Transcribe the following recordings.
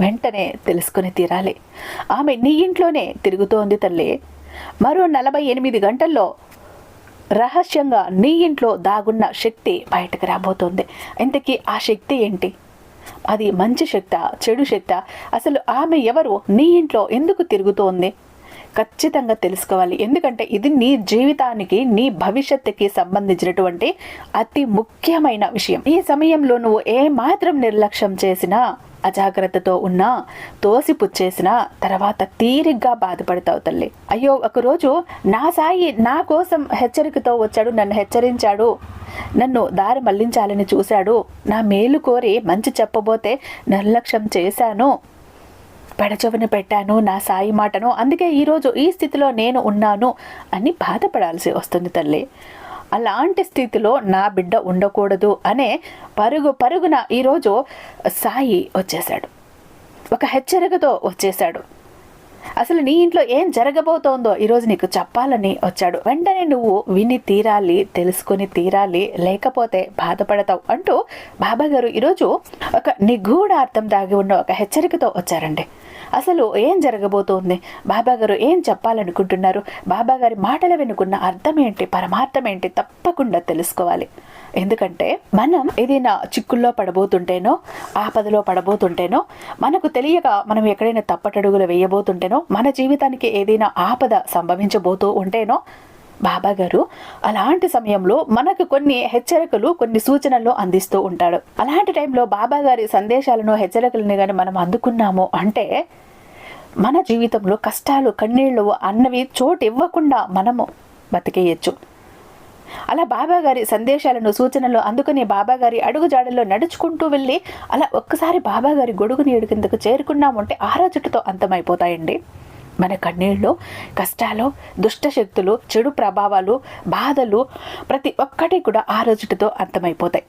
వెంటనే తెలుసుకుని తీరాలి. ఆమె నీ ఇంట్లోనే తిరుగుతోంది తల్లి. మరో నలభై ఎనిమిది గంటల్లో రహస్యంగా నీ ఇంట్లో దాగున్న శక్తి బయటకు రాబోతోంది. ఇంతకీ ఆ శక్తి ఏంటి? అది మంచి శక్త చెడు శక్త? అసలు ఆమె ఎవరు? నీ ఇంట్లో ఎందుకు తిరుగుతోంది? ఖచ్చితంగా తెలుసుకోవాలి. ఎందుకంటే ఇది నీ జీవితానికి నీ భవిష్యత్తుకి సంబంధించినటువంటి అతి ముఖ్యమైన విషయం. ఈ సమయంలో నువ్వు ఏ మాత్రం నిర్లక్ష్యం చేసినా అజాగ్రత్తతో ఉన్నా తోసిపుచ్చేసినా తర్వాత తీరిగ్గా బాధపడతావు తల్లి. అయ్యో ఒకరోజు నా సాయి నా కోసం హెచ్చరికతో వచ్చాడు నన్ను హెచ్చరించాడు నన్ను దారి మళ్ళించాలని చూశాడు నా మేలు కోరి మంచి చెప్పబోతే నిర్లక్ష్యం చేశాను పెడచెవిన పెట్టాను నా సాయి మాటను అందుకే ఈరోజు ఈ స్థితిలో నేను ఉన్నాను అని బాధపడాల్సి వస్తుంది తల్లి. అలాంటి స్థితిలో నా బిడ్డ ఉండకూడదు అనే పరుగు పరుగున ఈరోజు సాయి వచ్చేశాడు. ఒక హెచ్చరికతో వచ్చేశాడు. అసలు నీ ఇంట్లో ఏం జరగబోతోందో ఈరోజు నీకు చెప్పాలని వచ్చాడు. వెంటనే నువ్వు విని తీరాలి తెలుసుకుని తీరాలి లేకపోతే బాధపడతావు అంటూ బాబా గారు ఈరోజు ఒక నిగూఢార్థం దాగి ఉన్న ఒక హెచ్చరికతో వచ్చారండి. అసలు ఏం జరగబోతోంది? బాబా గారు ఏం చెప్పాలనుకుంటున్నారు? బాబా గారి మాటలు అర్థం ఏంటి పరమార్థం ఏంటి తప్పకుండా తెలుసుకోవాలి. ఎందుకంటే మనం ఏదైనా చిక్కుల్లో పడబోతుంటేనో ఆపదలో పడబోతుంటేనో మనకు తెలియక మనం ఎక్కడైనా తప్పటడుగులు వేయబోతుంటేనో మన జీవితానికి ఏదైనా ఆపద సంభవించబోతూ ఉంటేనో బాబా గారు. అలాంటి సమయంలో మనకు కొన్ని హెచ్చరికలు కొన్ని సూచనలు అందిస్తూ ఉంటాడు. అలాంటి టైంలో బాబా గారి సందేశాలను హెచ్చరికలను కానీ మనం అందుకున్నాము అంటే మన జీవితంలో కష్టాలు కన్నీళ్ళు అన్నవి చోటు ఇవ్వకుండా మనము బతికేయచ్చు. అలా బాబా గారి సందేశాలను సూచనలు అందుకుని బాబా గారి నడుచుకుంటూ వెళ్ళి అలా ఒక్కసారి బాబాగారి గొడుగుని ఏడు చేరుకున్నామంటే ఆరో జుట్టుతో అంతమైపోతాయండి. మన కన్నీళ్ళు కష్టాలు దుష్టశక్తులు చెడు ప్రభావాలు బాధలు ప్రతి ఒక్కటి కూడా ఆ రోజుటితో అంతమైపోతాయి.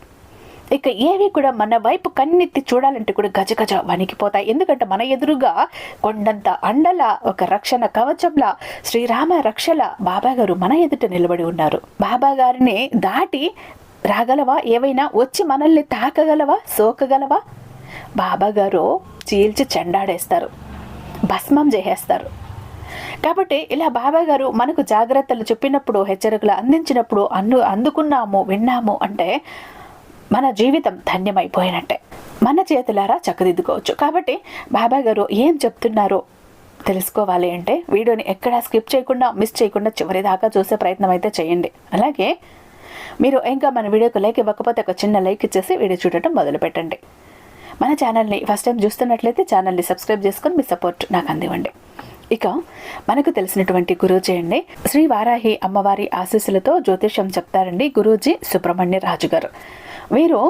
ఇక ఏవి కూడా మన వైపు కన్నెత్తి చూడాలంటే కూడా గజగజ వణికిపోతాయి. ఎందుకంటే మన ఎదురుగా కొండంత అండల ఒక రక్షణ కవచంలా శ్రీరామ రక్షల బాబా గారు మన ఎదుట నిలబడి ఉన్నారు. బాబా గారిని దాటి రాగలవా? ఏవైనా వచ్చి మనల్ని తాకగలవా? సోకగలవా? బాబా గారు చీల్చి చెండాడేస్తారు. భస్మం చేసేస్తారు. కాబట్టి ఇలా బాబాయ్ గారు మనకు జాగ్రత్తలు చెప్పినప్పుడు హెచ్చరికలు అందించినప్పుడు అందు అందుకున్నాము విన్నాము అంటే మన జీవితం ధన్యమైపోయినట్టే. మన చేతులారా చక్కదిద్దుకోవచ్చు. కాబట్టి బాబాయ్ గారు ఏం చెప్తున్నారో తెలుసుకోవాలి అంటే వీడియోని ఎక్కడా స్కిప్ చేయకుండా మిస్ చేయకుండా చివరి దాకా చూసే ప్రయత్నం అయితే చేయండి. అలాగే మీరు ఇంకా మన వీడియోకి లైక్ ఇవ్వకపోతే ఒక చిన్న లైక్ ఇచ్చేసి వీడియో చూడటం మొదలు పెట్టండి మన ఛానల్ని ఫస్ట్ టైం చూస్తున్నట్లయితే ఛానల్ని సబ్స్క్రైబ్ చేసుకొని మీ సపోర్ట్ నాకు అందివ్వండి. ఇక మనకు తెలిసినటువంటి గురూజీ అండి. శ్రీ వారాహి అమ్మవారి ఆశీస్సులతో జ్యోతిష్యం చెప్తారండి గురూజీ సుబ్రహ్మణ్య రాజు గారు. వీరు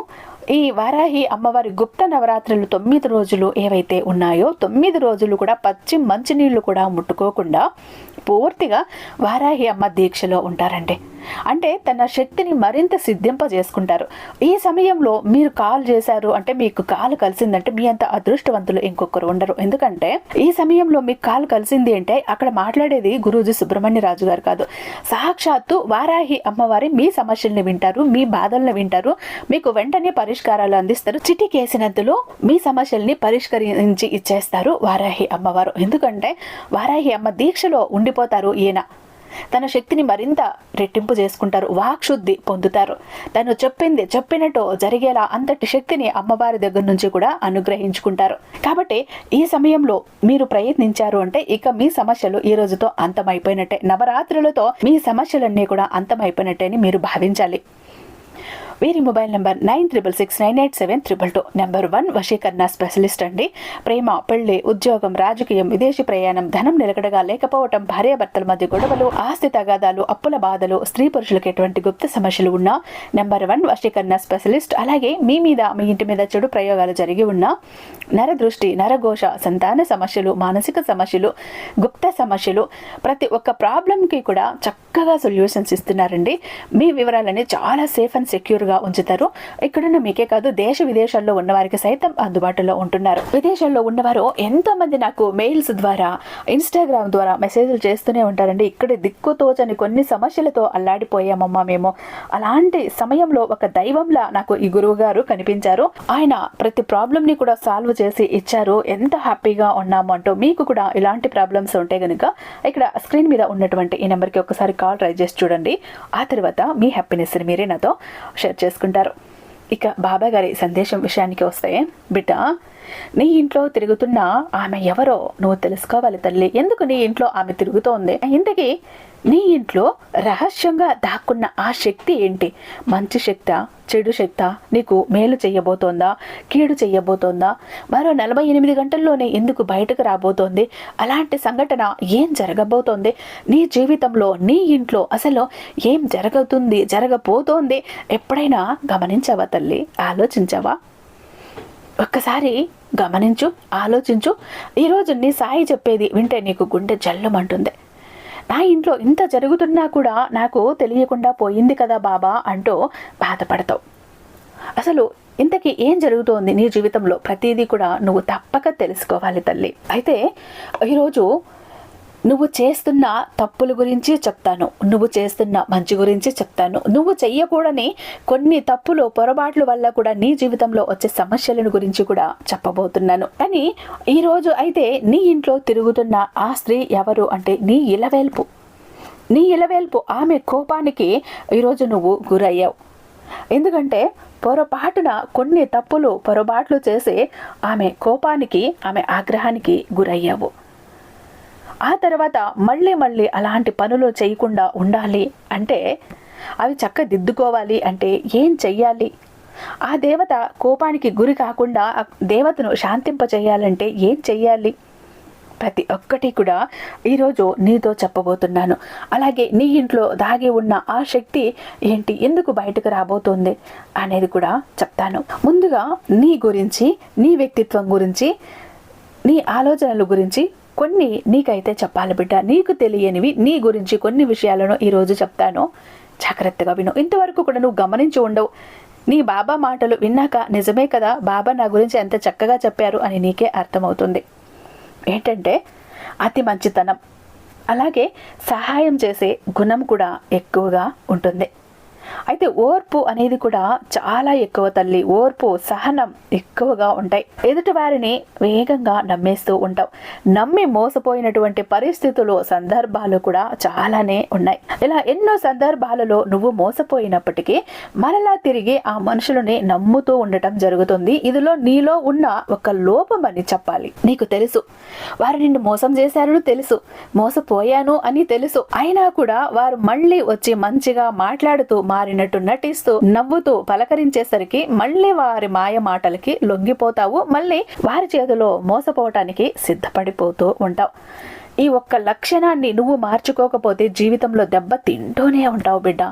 ఈ వారాహి అమ్మవారి గుప్త నవరాత్రులు తొమ్మిది రోజులు ఏవైతే ఉన్నాయో తొమ్మిది రోజులు కూడా పచ్చి మంచినీళ్ళు కూడా ముట్టుకోకుండా పూర్తిగా వారాహి అమ్మ దీక్షలో ఉంటారండి. అంటే తన శక్తిని మరింత సిద్ధింపజేసుకుంటారు. ఈ సమయంలో మీరు కాల్ చేశారు అంటే మీకు కాలు కలిసిందంటే మీ అంత అదృష్టవంతులు ఇంకొకరు ఉండరు. ఎందుకంటే ఈ సమయంలో మీకు కాలు కలిసింది అంటే అక్కడ మాట్లాడేది గురూజీ సుబ్రహ్మణ్య రాజు గారు కాదు. సాక్షాత్తు వారాహి అమ్మవారి మీ సమస్యల్ని వింటారు మీ బాధల్ని వింటారు మీకు వెంటనే పరిష్కారాలు అందిస్తారు. చిటికేసినంతలో మీ సమస్యల్ని పరిష్కరించి ఇచ్చేస్తారు వారాహి అమ్మవారు. ఎందుకంటే వారాహి అమ్మ దీక్షలో ఉండిపోతారు ఈయన. తన శక్తిని మరింత రెట్టింపు చేసుకుంటారు. వాక్శుద్ధి పొందుతారు. తను చెప్పింది చెప్పినట్టు జరిగేలా అంతటి శక్తిని అమ్మవారి దగ్గర నుంచి కూడా అనుగ్రహించుకుంటారు. కాబట్టి ఈ సమయంలో మీరు ప్రయత్నించారు అంటే ఇక మీ సమస్యలు ఈ రోజుతో అంతమైపోయినట్టే. నవరాత్రులతో మీ సమస్యలన్నీ కూడా అంతమైపోయినట్టే అని మీరు భావించాలి. వీరి mobile number nine triple six nine eight seven triple two. Number one వశీకరణ స్పెషలిస్ట్ అండి. ప్రేమ పెళ్ళి ఉద్యోగం రాజకీయం విదేశీ ప్రయాణం ధనం నిలకడగా లేకపోవటం భార్యాభర్తల మధ్య గొడవలు ఆస్తి తగాదాలు అప్పుల బాధలు స్త్రీ పురుషులకు ఎటువంటి గుప్త సమస్యలు ఉన్నా నెంబర్ వన్ వశీకరణ స్పెషలిస్ట్. అలాగే మీ మీద మీ ఇంటి మీద చెడు ప్రయోగాలు జరిగి ఉన్నా నరదృష్టి నరఘోష సంతాన సమస్యలు మానసిక సమస్యలు గుప్త సమస్యలు ప్రతి ఒక్క ప్రాబ్లంకి కూడా చక్క చక్కగా సొల్యూషన్స్ ఇస్తున్నారండి. మీ వివరాలని చాలా సేఫ్ అండ్ సెక్యూర్గా ఉంచుతారు. ఇక్కడున్న మీకే కాదు దేశ విదేశాల్లో ఉన్నవారికి సైతం అందుబాటులో ఉంటున్నారు. విదేశాల్లో ఉన్నవారు ఎంతోమంది నాకు మెయిల్స్ ద్వారా ఇన్స్టాగ్రామ్ ద్వారా మెసేజ్లు చేస్తూనే ఉంటారండి. ఇక్కడ దిక్కు తోచని కొన్ని సమస్యలతో అల్లాడిపోయామమ్మా మేము. అలాంటి సమయంలో ఒక దైవంలా నాకు ఈ గురువు గారు కనిపించారు. ఆయన ప్రతి ప్రాబ్లంని కూడా సాల్వ్ చేసి ఇచ్చారు. ఎంత హ్యాపీగా ఉన్నాము అంటూ మీకు కూడా ఇలాంటి ప్రాబ్లమ్స్ ఉంటే కనుక ఇక్కడ స్క్రీన్ మీద ఉన్నటువంటి ఈ నెంబర్కి ఒకసారి కాల్ ట్రై చేసి చూడండి. ఆ తర్వాత మీ హ్యాపీనెస్ని మీరే నాతో షేర్ చేసుకుంటారు. ఇక బాబా గారి సందేశం విషయానికి వస్తే బిడ్డ నీ ఇంట్లో తిరుగుతున్న ఆమె ఎవరో నువ్వు తెలుసుకోవాలి తల్లి. ఎందుకు నీ ఇంట్లో ఆమె తిరుగుతోంది? ఇంతకీ నీ ఇంట్లో రహస్యంగా దాక్కున్న ఆ శక్తి ఏంటి? మంచి శక్త? చెడు శక్త? నీకు మేలు చెయ్యబోతోందా? కీడు చెయ్యబోతోందా? మరో నలభై ఎనిమిది గంటల్లోనే ఎందుకు బయటకు రాబోతోంది? అలాంటి సంఘటన ఏం జరగబోతోంది? నీ జీవితంలో నీ ఇంట్లో అసలు ఏం జరగతుంది జరగబోతోంది? ఎప్పుడైనా గమనించావా తల్లి? ఆలోచించావా? ఒక్కసారి గమనించు ఆలోచించు. ఈరోజు నీ సాయి చెప్పేది వింటే నీకు గుండె జల్లుమంటుంది. నా ఇంట్లో ఇంత జరుగుతున్నా కూడా నాకు తెలియకుండా పోయింది కదా బాబా అంటూ బాధపడతావు. అసలు ఇంతకీ ఏం జరుగుతోంది నీ జీవితంలో? ప్రతిదీ కూడా నువ్వు తప్పక తెలుసుకోవాలి తల్లి. అయితే ఈరోజు నువ్వు చేస్తున్న తప్పుల గురించి చెప్తాను. నువ్వు చేస్తున్న మంచి గురించి చెప్తాను. నువ్వు చెయ్యకూడని కొన్ని తప్పులు పొరపాట్ల వల్ల కూడా నీ జీవితంలో వచ్చే సమస్యలను గురించి కూడా చెప్పబోతున్నాను. కానీ ఈరోజు అయితే నీ ఇంట్లో తిరుగుతున్న ఆ స్త్రీ ఎవరు అంటే నీ ఇలవేల్పు. నీ ఇలవేల్పు ఆమె కోపానికి ఈరోజు నువ్వు గురయ్యావు. ఎందుకంటే పొరపాటున కొన్ని తప్పులు పొరపాట్లు చేసి ఆమె కోపానికి ఆమె ఆగ్రహానికి గురయ్యావు. ఆ తర్వాత మళ్ళీ మళ్ళీ అలాంటి పనులు చేయకుండా ఉండాలి అంటే అవి చక్కదిద్దుకోవాలి అంటే ఏం చెయ్యాలి? ఆ దేవత కోపానికి గురి కాకుండా ఆ దేవతను శాంతింప చేయాలంటే ఏం చెయ్యాలి? ప్రతి ఒక్కటి కూడా ఈరోజు నీతో చెప్పబోతున్నాను. అలాగే నీ ఇంట్లో దాగి ఉన్న ఆ శక్తి ఏంటి? ఎందుకు బయటకు రాబోతోంది? అనేది కూడా చెప్తాను. ముందుగా నీ గురించి నీ వ్యక్తిత్వం గురించి నీ ఆలోచనల గురించి కొన్ని నీకైతే చెప్పాలి బిడ్డ. నీకు తెలియనివి నీ గురించి కొన్ని విషయాలను ఈరోజు చెప్తాను. జాగ్రత్తగా విను. ఇంతవరకు కూడా నువ్వు గమనించి ఉండవు. నీ బాబా మాటలు విన్నాక నిజమే కదా? బాబా నా గురించి ఎంత చక్కగా చెప్పారు అని నీకే అర్థమవుతుంది. ఏంటంటే అతి మంచితనం. అలాగే సహాయం చేసే గుణం కూడా ఎక్కువగా ఉంటుంది. అయితే ఓర్పు అనేది కూడా చాలా ఎక్కువ తల్లి. ఓర్పు సహనం ఎక్కువగా ఉంటాయి. ఎదుటి వారిని వేగంగా నమ్మేస్తూ ఉంటాం నమ్మి మోసపోయినటువంటి పరిస్థితులు సందర్భాలు కూడా చాలానే ఉన్నాయి. ఇలా ఎన్నో సందర్భాలలో నువ్వు మోసపోయినప్పటికీ మరలా తిరిగి ఆ మనుషులని నమ్ముతూ ఉండటం జరుగుతుంది. ఇదిలో నీలో ఉన్న ఒక లోపం అని చెప్పాలి. నీకు తెలుసు. వారు నిన్ను మోసం చేశారని తెలుసు. మోసపోయాను అని తెలుసు. అయినా కూడా వారు మళ్ళీ వచ్చి మంచిగా మాట్లాడుతూ మారినట్టు నటిస్తూ నవ్వుతూ పలకరించేసరికి మళ్ళీ వారి మాయ మాటలకి లొంగిపోతావు. మళ్ళీ వారి చేతిలో మోసపోవటానికి సిద్ధపడిపోతూ ఉంటావు. ఈ ఒక్క లక్షణాన్ని నువ్వు మార్చుకోకపోతే జీవితంలో దెబ్బ తింటూనే ఉంటావు బిడ్డ.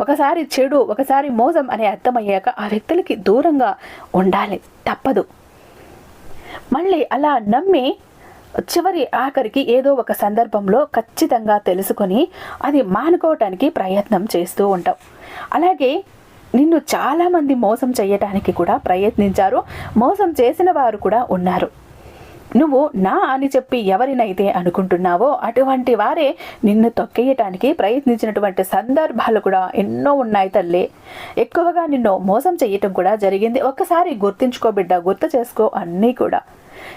ఒకసారి చెడు ఒకసారి మోసం అనే అర్థమయ్యాక ఆ వ్యక్తులకి దూరంగా ఉండాలి తప్పదు. మళ్ళీ అలా నమ్మి చివరి ఆఖరికి ఏదో ఒక సందర్భంలో ఖచ్చితంగా తెలుసుకొని అది మానుకోవటానికి ప్రయత్నం చేస్తూ ఉంటాం. అలాగే నిన్ను చాలామంది మోసం చేయటానికి కూడా ప్రయత్నించారు. మోసం చేసిన వారు కూడా ఉన్నారు. నువ్వు నా అని చెప్పి ఎవరినైతే అనుకుంటున్నావో అటువంటి వారే నిన్ను తొక్కేయటానికి ప్రయత్నించినటువంటి సందర్భాలు కూడా ఎన్నో ఉన్నాయి తల్లి. ఎక్కువగా నిన్ను మోసం చేయటం కూడా జరిగింది. ఒక్కసారి గుర్తించుకో బిడ్డ గుర్తు చేసుకో అన్నీ కూడా.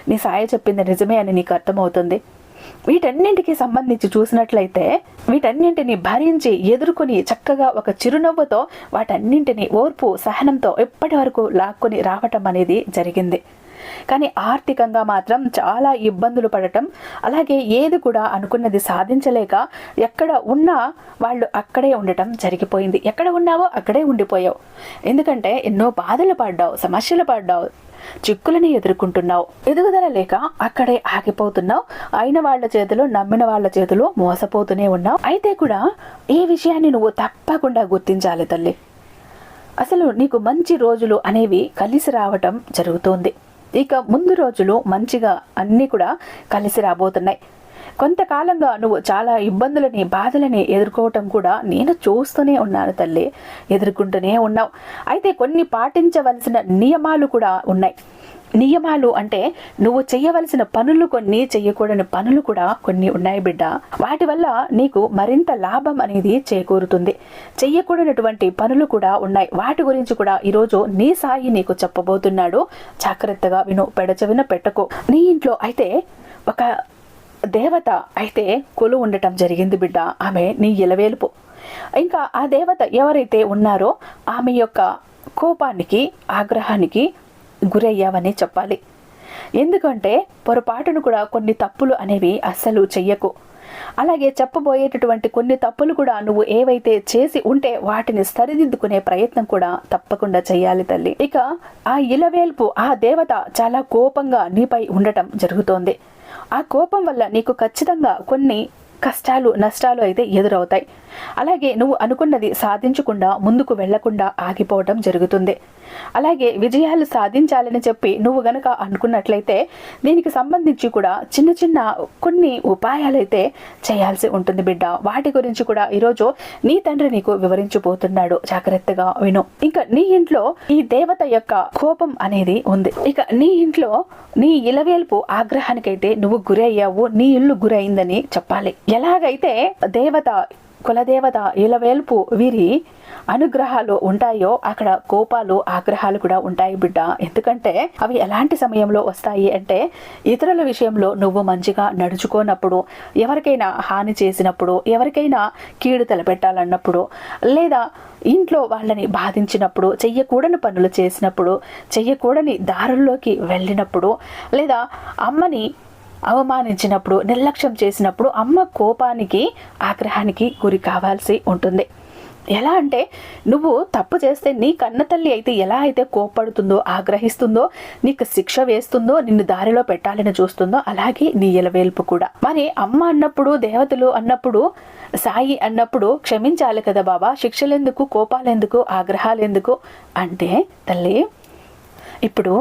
నీ సాయ చెప్పింది నిజమే అని నీకు అర్థమవుతుంది. వీటన్నింటికి సంబంధించి చూసినట్లయితే వీటన్నింటిని భరించి ఎదుర్కొని చక్కగా ఒక చిరునవ్వుతో వాటన్నింటిని ఓర్పు సహనంతో ఎప్పటి వరకు లాక్కొని రావటం అనేది జరిగింది. కానీ ఆర్థికంగా మాత్రం చాలా ఇబ్బందులు పడటం అలాగే ఏది కూడా అనుకున్నది సాధించలేక ఎక్కడ ఉన్నా వాళ్ళు అక్కడే ఉండటం జరిగిపోయింది. ఎక్కడ ఉన్నావో అక్కడే ఉండిపోయావు. ఎందుకంటే ఎన్నో బాధలు పడ్డావు సమస్యలు పడ్డావు చిక్కులని ఎదుర్కొంటున్నావు. ఎదుగుదల లేక అక్కడే ఆగిపోతున్నావు. అయిన వాళ్ళ చేతిలో నమ్మిన వాళ్ళ చేతిలో మోసపోతూనే ఉన్నావు. అయితే కూడా ఈ విషయాన్ని నువ్వు తప్పకుండా గుర్తించాలి తల్లి. అసలు నీకు మంచి రోజులు అనేవి కలిసి రావటం జరుగుతోంది. ఇక ముందు రోజులు మంచిగా అన్నీ కూడా కలిసి రాబోతున్నాయి. కొంతకాలంగా నువ్వు చాలా ఇబ్బందులని బాధలని ఎదుర్కోవటం కూడా నేను చూస్తూనే ఉన్నాను తల్లి. ఎదుర్కొంటూనే ఉన్నావు. అయితే కొన్ని పాటించవలసిన నియమాలు కూడా ఉన్నాయి. నియమాలు అంటే నువ్వు చేయవలసిన పనులు కొన్ని చేయకూడని పనులు కూడా కొన్ని ఉన్నాయి బిడ్డ. వాటి వల్ల నీకు మరింత లాభం అనేది చేకూరుతుంది. చేయకూడనటువంటి పనులు కూడా ఉన్నాయి. వాటి గురించి కూడా ఈరోజు నీ సాయి నీకు చెప్పబోతున్నాడు. జాగ్రత్తగా విను. పెడచవిన పెట్టకు. నీ ఇంట్లో అయితే ఒక దేవత అయితే కొలు ఉండటం జరిగింది బిడ్డ. ఆమె నీ ఇలవేలుపు ఇంకా ఆ దేవత ఎవరైతే ఉన్నారో ఆమె యొక్క కోపానికి ఆగ్రహానికి గురయ్యావని చెప్పాలి. ఎందుకంటే పొరపాటును కూడా కొన్ని తప్పులు అనేవి అస్సలు చెయ్యకు. అలాగే చెప్పబోయేటటువంటి కొన్ని తప్పులు కూడా నువ్వు ఏవైతే చేసి ఉంటే వాటిని సరిదిద్దుకునే ప్రయత్నం కూడా తప్పకుండా చేయాలి తల్లి. ఇక ఆ ఇలవేల్పు ఆ దేవత చాలా కోపంగా నీపై ఉండటం జరుగుతోంది. ఆ కోపం వల్ల నీకు ఖచ్చితంగా కొన్ని కష్టాలు నష్టాలు అయితే ఎదురవుతాయి. అలాగే నువ్వు అనుకున్నది సాధించకుండా ముందుకు వెళ్ళకుండా ఆగిపోవడం జరుగుతుంది. అలాగే విజయాలు సాధించాలని చెప్పి నువ్వు గనక అనుకున్నట్లయితే దీనికి సంబంధించి కూడా చిన్న చిన్న కొన్ని ఉపాయాలైతే చేయాల్సి ఉంటుంది బిడ్డ. వాటి గురించి కూడా ఈరోజు నీ తండ్రి నీకు వివరించబోతున్నాడు. జాగ్రత్తగా విను. ఇంకా నీ ఇంట్లో ఈ దేవత యొక్క కోపం అనేది ఉంది. ఇక నీ ఇంట్లో నీ ఇలవేల్పు ఆగ్రహానికైతే నువ్వు గురయ్యావు. నీ ఇల్లు గురైందని చెప్పాలి. ఎలాగైతే దేవత కులదేవత ఇలవేల్పు వీరి అనుగ్రహాలు ఉంటాయో అక్కడ కోపాలు ఆగ్రహాలు కూడా ఉంటాయి బిడ్డ. ఎందుకంటే అవి ఎలాంటి సమయంలో వస్తాయి అంటే ఇతరుల విషయంలో నువ్వు మంచిగా నడుచుకోనప్పుడు ఎవరికైనా హాని చేసినప్పుడు ఎవరికైనా కీడు తలపెట్టాలన్నప్పుడు లేదా ఇంట్లో వాళ్ళని బాధించినప్పుడు చెయ్యకూడని పనులు చేసినప్పుడు చెయ్యకూడని దారుల్లోకి వెళ్ళినప్పుడు లేదా అమ్మని అవమానించినప్పుడు నిర్లక్ష్యం చేసినప్పుడు అమ్మ కోపానికి ఆగ్రహానికి గురి కావాల్సి ఉంటుంది. ఎలా అంటే నువ్వు తప్పు చేస్తే నీ కన్న తల్లి అయితే ఎలా అయితే కోప్పడుతుందో ఆగ్రహిస్తుందో నీకు శిక్ష వేస్తుందో నిన్ను దారిలో పెట్టాలని చూస్తుందో అలాగే నీ ఎలవేల్పు కూడా. మరి అమ్మ అన్నప్పుడు దేవతలు అన్నప్పుడు సాయి అన్నప్పుడు క్షమించాలి కదా బాబా శిక్షలెందుకు కోపాలెందుకు ఆగ్రహాలెందుకు? అంటే తల్లి ఇప్పుడు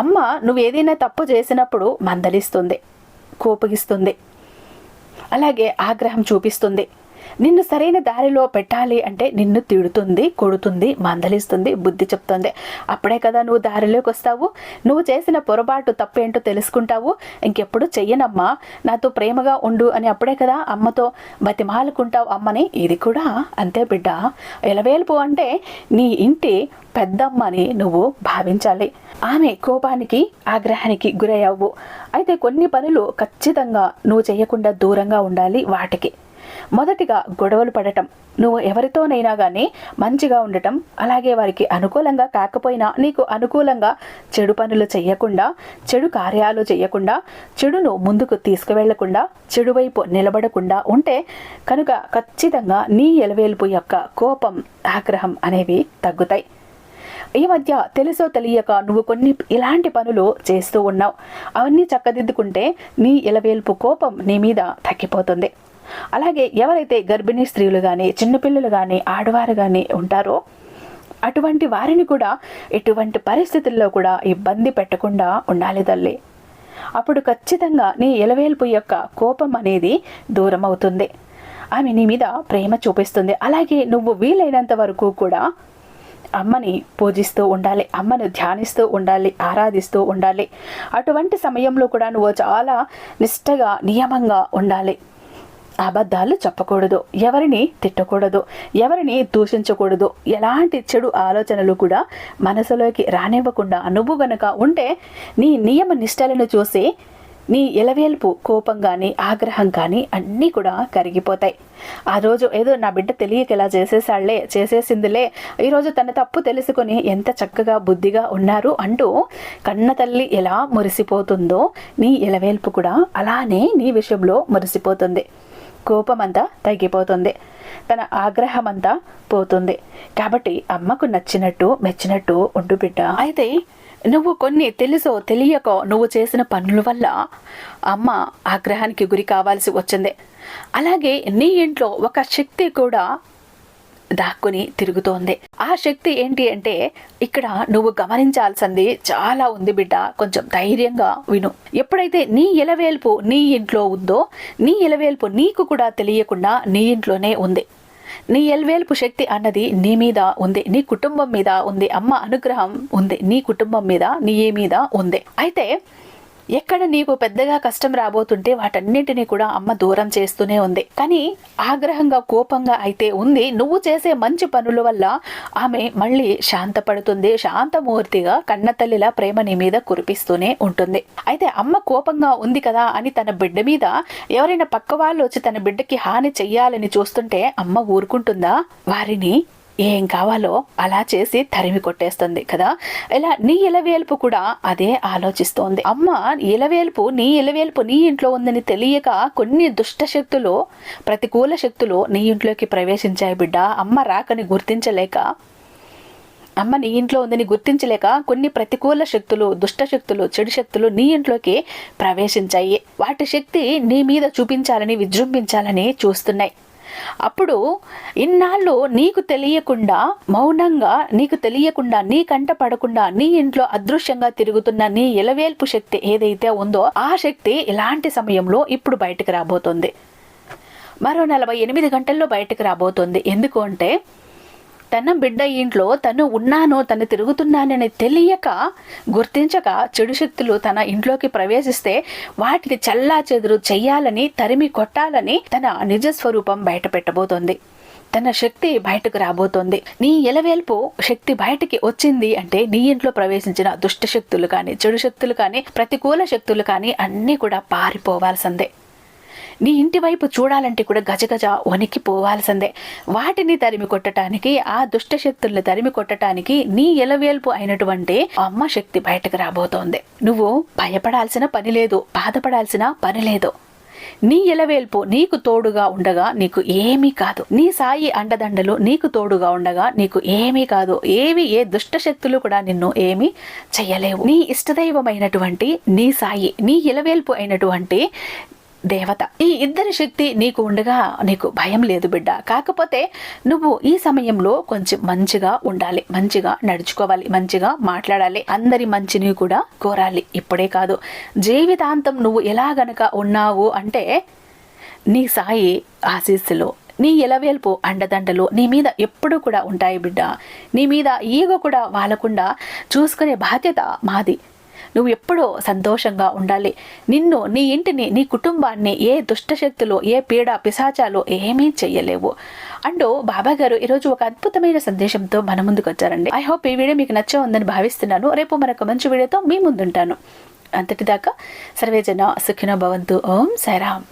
అమ్మ నువ్వు ఏదైనా తప్పు చేసినప్పుడు మందలిస్తుంది. కోపగిస్తుంది. అలాగే ఆగ్రహం చూపిస్తుంది. నిన్ను సరైన దారిలో పెట్టాలి అంటే నిన్ను తిడుతుంది కొడుతుంది మందలిస్తుంది బుద్ధి చెప్తుంది. అప్పుడే కదా నువ్వు దారిలోకి వస్తావు. నువ్వు చేసిన పొరపాటు తప్పేంటో తెలుసుకుంటావు. ఇంకెప్పుడు చెయ్యనమ్మా. నాతో ప్రేమగా ఉండు అని అప్పుడే కదా అమ్మతో బతిమాలుకుంటావు అమ్మని. ఇది కూడా అంతే బిడ్డ. ఎలవేల్పు అంటే నీ ఇంటి పెద్దమ్మని నువ్వు భావించాలి. ఆమె కోపానికి ఆగ్రహానికి గురయ్యావు. అయితే కొన్ని పనులు ఖచ్చితంగా నువ్వు చేయకుండా దూరంగా ఉండాలి వాటికి. మొదటిగా గొడవలు పడటం. నువ్వు ఎవరితోనైనా కానీ మంచిగా ఉండటం అలాగే వారికి అనుకూలంగా కాకపోయినా నీకు అనుకూలంగా చెడు పనులు చేయకుండా చెడు కార్యాలు చేయకుండా చెడును ముందుకు తీసుకువెళ్ళకుండా చెడు వైపు నిలబడకుండా ఉంటే కనుక ఖచ్చితంగా నీ ఎలవేల్పు యొక్క కోపం ఆగ్రహం అనేవి తగ్గుతాయి. ఈ మధ్య తెలుసో తెలియక నువ్వు కొన్ని ఇలాంటి పనులు చేస్తూ ఉన్నావు. అవన్నీ చక్కదిద్దుకుంటే నీ ఇలవేల్పు కోపం నీ మీద తగ్గిపోతుంది. అలాగే ఎవరైతే గర్భిణీ స్త్రీలు కానీ చిన్నపిల్లలు కానీ ఆడవారు కానీ ఉంటారో అటువంటి వారిని కూడా ఎటువంటి పరిస్థితుల్లో కూడా ఇబ్బంది పెట్టకుండా ఉండాలి తల్లి. అప్పుడు ఖచ్చితంగా నీ ఎలవేల్పు యొక్క కోపం అనేది దూరం అవుతుంది ఆమె నీ మీద ప్రేమ చూపిస్తుంది. అలాగే నువ్వు వీలైనంత వరకు కూడా అమ్మని పూజిస్తూ ఉండాలి. అమ్మను ధ్యానిస్తూ ఉండాలి. ఆరాధిస్తూ ఉండాలి. అటువంటి సమయంలో కూడా నువ్వు చాలా నిష్టగా నియమంగా ఉండాలి. అబద్ధాలు చెప్పకూడదు. ఎవరిని తిట్టకూడదు. ఎవరిని దూషించకూడదు. ఎలాంటి చెడు ఆలోచనలు కూడా మనసులోకి రానివ్వకుండా నువ్వు గనక ఉంటే నీ నియమ నిష్టలను చూసి నీ ఎలవేల్పు కోపం కానీ ఆగ్రహం కానీ అన్నీ కూడా కరిగిపోతాయి. ఆ రోజు ఏదో నా బిడ్డ తెలియక ఇలా చేసేసాళ్ళే చేసేసిందిలే. ఈరోజు తన తప్పు తెలుసుకొని ఎంత చక్కగా బుద్ధిగా ఉన్నారు అంటూ కన్న తల్లి ఎలా మురిసిపోతుందో నీ ఎలవేల్పు కూడా అలానే నీ విషయంలో మురిసిపోతుంది. కోపమంతా తగ్గిపోతుంది. తన ఆగ్రహమంతా పోతుంది. కాబట్టి అమ్మకు నచ్చినట్టు మెచ్చినట్టు ఉండు బిడ్డ. అయితే నువ్వు కొన్ని తెలుసో తెలియకో నువ్వు చేసిన పనుల వల్ల అమ్మ ఆగ్రహానికి గురి కావాల్సి వచ్చింది. అలాగే నీ ఇంట్లో ఒక శక్తి కూడా దాక్కుని తిరుగుతోంది. ఆ శక్తి ఏంటి అంటే ఇక్కడ నువ్వు గమనించాల్సింది చాలా ఉంది బిడ్డ కొంచెం ధైర్యంగా విను. ఎప్పుడైతే నీ ఎలవేల్పు నీ ఇంట్లో ఉందో నీ ఎలవేల్పు నీకు కూడా తెలియకుండా నీ ఇంట్లోనే ఉంది. నీ ఎల్వేల్పు శక్తి అన్నది నీ మీద ఉంది నీ కుటుంబం మీద ఉంది అమ్మ అనుగ్రహం ఉంది నీ కుటుంబం మీద నీ మీద ఉంది. అయితే ఎక్కడ నీకు పెద్దగా కష్టం రాబోతుంటే వాటన్నింటినీ కూడా అమ్మ దూరం చేస్తూనే ఉంది. కానీ ఆగ్రహంగా కోపంగా అయితే ఉంది. నువ్వు చేసే మంచి పనుల వల్ల ఆమె మళ్ళీ శాంతపడుతుంది. శాంతమూర్తిగా కన్నతల్లిలా ప్రేమ నీ మీద కురిపిస్తూనే ఉంటుంది. అయితే అమ్మ కోపంగా ఉంది కదా అని తన బిడ్డ మీద ఎవరైనా పక్క వాళ్ళు వచ్చి తన బిడ్డకి హాని చెయ్యాలని చూస్తుంటే అమ్మ ఊరుకుంటుందా? వారిని ఏం కావాలో అలా చేసి తరిమి కొట్టేస్తుంది కదా. ఇలా నీ ఇలవేల్పు కూడా అదే ఆలోచిస్తోంది. అమ్మ ఇలవేల్పు నీ ఇలవేల్పు నీ ఇంట్లో ఉందని తెలియక కొన్ని దుష్ట శక్తులు ప్రతికూల శక్తులు నీ ఇంట్లోకి ప్రవేశించాయి బిడ్డ. అమ్మ రాకని గుర్తించలేక అమ్మ నీ ఇంట్లో ఉందని గుర్తించలేక కొన్ని ప్రతికూల శక్తులు దుష్ట శక్తులు చెడు శక్తులు నీ ఇంట్లోకి ప్రవేశించాయి. వాటి శక్తి నీ మీద చూపించాలని విజృంభించాలని చూస్తున్నాయి. అప్పుడు ఇన్నాళ్ళు నీకు తెలియకుండా మౌనంగా నీకు తెలియకుండా నీ కంట పడకుండా నీ ఇంట్లో అదృశ్యంగా తిరుగుతున్న నీ ఎలవేల్పు శక్తి ఏదైతే ఉందో ఆ శక్తి ఇలాంటి సమయంలో ఇప్పుడు బయటకు రాబోతుంది. మరో నలభై ఎనిమిది గంటల్లో బయటకు రాబోతుంది. ఎందుకు అంటే తన బిడ్డ ఇంట్లో తను ఉన్నాను తను తిరుగుతున్నానని తెలియక గుర్తించక చెడు శక్తులు తన ఇంట్లోకి ప్రవేశిస్తే వాటిని చల్లా చెదురు చెయ్యాలని తరిమి కొట్టాలని తన నిజ స్వరూపం బయట పెట్టబోతోంది. తన శక్తి బయటకు రాబోతోంది. నీ ఎలవేల్పు శక్తి బయటికి వచ్చింది అంటే నీ ఇంట్లో ప్రవేశించిన దుష్ట శక్తులు కానీ చెడు శక్తులు కానీ ప్రతికూల శక్తులు కానీ అన్నీ కూడా పారిపోవాల్సిందే. నీ ఇంటి వైపు చూడాలంటే కూడా గజగజ వణికి పోవాల్సిందే వాటిని తరిమి కొట్టడానికి ఆ దుష్ట శక్తుల్ని తరిమి కొట్టడానికి నీ ఎలవేల్పు అయినటువంటి అమ్మ శక్తి బయటకు రాబోతోంది. నువ్వు భయపడాల్సిన పని లేదు బాధపడాల్సిన పని లేదు. నీ ఎలవేల్పు నీకు తోడుగా ఉండగా నీకు ఏమీ కాదు. నీ సాయి అండదండలు నీకు తోడుగా ఉండగా నీకు ఏమీ కాదు. ఏవి ఏ దుష్ట శక్తులు కూడా నిన్ను ఏమీ చెయ్యలేవు నీ ఇష్టదైవమైనటువంటి నీ సాయి నీ ఎలవేల్పు అయినటువంటి దేవత. ఈ ఇద్దరి శక్తి నీకు ఉండగా నీకు భయం లేదు బిడ్డ. కాకపోతే నువ్వు ఈ సమయంలో కొంచెం మంచిగా ఉండాలి. మంచిగా నడుచుకోవాలి. మంచిగా మాట్లాడాలి. అందరి మంచిని కూడా కోరాలి. ఇప్పుడే కాదు. జీవితాంతం నువ్వు ఎలా గనక ఉన్నావు అంటే నీ సాయి ఆశీస్సులు నీ ఎలవేల్పు అండదండలు నీ మీద ఎప్పుడు కూడా ఉంటాయి బిడ్డ. నీ మీద ఈగ కూడా వాలకుండా చూసుకునే బాధ్యత మాది. నువ్వు ఎప్పుడూ సంతోషంగా ఉండాలి. నిన్ను నీ ఇంటిని నీ కుటుంబాన్ని ఏ దుష్టశక్తులు ఏ పీడ పిశాచాలు ఏమీ చేయలేవు అండ్ బాబా గారు ఈరోజు ఒక అద్భుతమైన సందేశంతో మన ముందుకు వచ్చారండి. ఐ హోప్ ఈ వీడియో మీకు నచ్చే ఉందని భావిస్తున్నాను. రేపు మరొక మంచి వీడియోతో మీ ముందుంటాను. అంతటిదాకా సర్వేజన సుఖినో భవంతు. ఓం సారాం